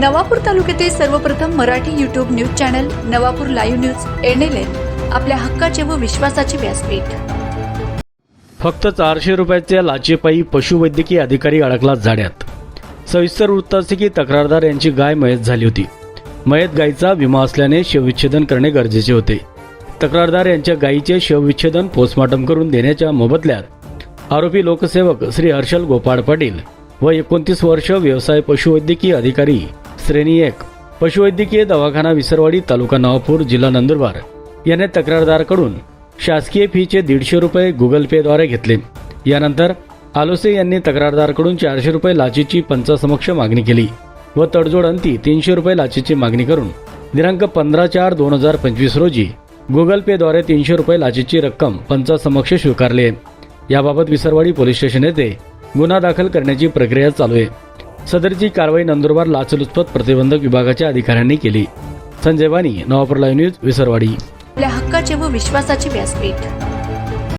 नवापूर तालुक्यातील सर्वप्रथम Marathi YouTube news channel Navapur live news NLN आपल्या हक्काचे व विश्वासाचे व्यासपीठ. फक्त चारशे रुपयाच्या लाचेपायी पशुवैद्यकीय अधिकारी अडकला जाड्यात सविस्तर वृत्त असे की तक्रारदार यांची गाय मयत झाली होती. मयत गायीचा विमा असल्याने शवविच्छेदन करणे गरजेचे होते. तक्रारदार यांच्या गायीचे शवविच्छेदन पोस्टमॉर्टम करून देण्याच्या मोबदल्यात आरोपी लोकसेवक श्री हर्षल गोपाळ पाटील व एकोणतीस वर्ष व्यवसाय पशुवैद्यकीय अधिकारी श्रेणी एक पशुवैद्यकीय दवाखाना विसरवाडी तालुका नवापूर जिल्हा नंदुरबार. याने तक्रारदाराकडून शासकीय फीचे दीडशे रुपये गुगल पेद्वारे घेतले. यानंतर आलोसे यांनी तक्रारदाराकडून चारशे रुपये लाचेची पंचासमक्ष मागणी केली व तडजोड अंती तीनशे रुपये लाचेची मागणी करून दिनांक पंधरा चार दोन हजार पंचवीस रोजी गुगल पेद्वारे तीनशे रुपये लाचेची रक्कम पंचासमक्ष स्वीकारली. याबाबत विसरवाडी पोलीस स्टेशन येथे गुन्हा दाखल करण्याची प्रक्रिया चालू आहे. सदरची कारवाई नंदुरबार लाचलुचपत प्रतिबंधक विभागाच्या अधिकाऱ्यांनी केली. Sanjay Vani Navapur live news Visarwadi. आपल्या हक्काचे व विश्वासाचे व्यासपीठ.